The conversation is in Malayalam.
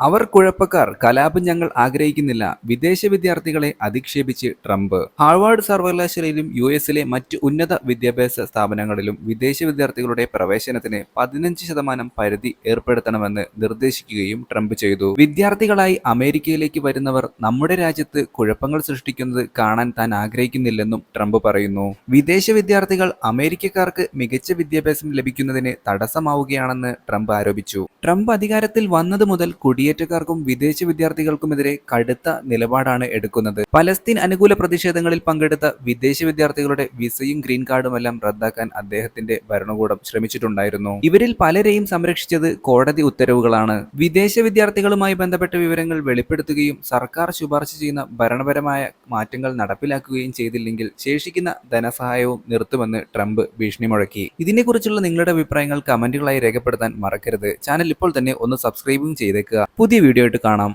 അവർ കുഴപ്പക്കാർ. കലാപം ഞങ്ങൾ ആഗ്രഹിക്കുന്നില്ല. വിദേശ വിദ്യാർത്ഥികളെ അധിക്ഷേപിച്ച് ട്രംപ്. ഹാർവാർഡ് സർവകലാശാലയിലും യു എസിലെ മറ്റ് ഉന്നത വിദ്യാഭ്യാസ സ്ഥാപനങ്ങളിലും വിദേശ വിദ്യാർത്ഥികളുടെ പ്രവേശനത്തിന് പതിനഞ്ച് ശതമാനം പരിധി ഏർപ്പെടുത്തണമെന്ന് നിർദ്ദേശിക്കുകയും ട്രംപ് ചെയ്തു. വിദ്യാർത്ഥികളായി അമേരിക്കയിലേക്ക് വരുന്നവർ നമ്മുടെ രാജ്യത്ത് കുഴപ്പങ്ങൾ സൃഷ്ടിക്കുന്നത് കാണാൻ താൻ ആഗ്രഹിക്കുന്നില്ലെന്നും ട്രംപ് പറയുന്നു. വിദേശ വിദ്യാർത്ഥികൾ അമേരിക്കക്കാർക്ക് മികച്ച വിദ്യാഭ്യാസം ലഭിക്കുന്നതിന് തടസ്സമാവുകയാണെന്ന് ട്രംപ് ആരോപിച്ചു. ട്രംപ് അധികാരത്തിൽ വന്നത് മുതൽ കുടിയേറ്റക്കാർക്കും വിദേശ വിദ്യാർത്ഥികൾക്കുമെതിരെ കടുത്ത നിലപാടാണ് എടുക്കുന്നത്. പലസ്തീൻ അനുകൂല പ്രതിഷേധങ്ങളിൽ പങ്കെടുത്ത വിദേശ വിദ്യാർത്ഥികളുടെ വിസയും ഗ്രീൻ കാർഡും എല്ലാം റദ്ദാക്കാൻ അദ്ദേഹത്തിന്റെ ഭരണകൂടം ശ്രമിച്ചിട്ടുണ്ടായിരുന്നു. ഇവരിൽ പലരെയും സംരക്ഷിച്ചത് കോടതി ഉത്തരവുകളാണ്. വിദേശ വിദ്യാർത്ഥികളുമായി ബന്ധപ്പെട്ട വിവരങ്ങൾ വെളിപ്പെടുത്തുകയും സർക്കാർ ശുപാർശ ചെയ്യുന്ന ഭരണപരമായ മാറ്റങ്ങൾ നടപ്പിലാക്കുകയും ചെയ്തില്ലെങ്കിൽ ശേഷിക്കുന്ന ധനസഹായവും നിർത്തുമെന്ന് ട്രംപ് ഭീഷണി മുഴക്കി ഇതിനെക്കുറിച്ചുള്ള നിങ്ങളുടെ അഭിപ്രായങ്ങൾ കമന്റുകളായി രേഖപ്പെടുത്താൻ മറക്കരുത്. ചാനൽ ഇപ്പോൾ തന്നെ ഒന്ന് സബ്സ്ക്രൈബും ചെയ്തേക്കുക. പുതിയ വീഡിയോ ആയിട്ട് കാണാം.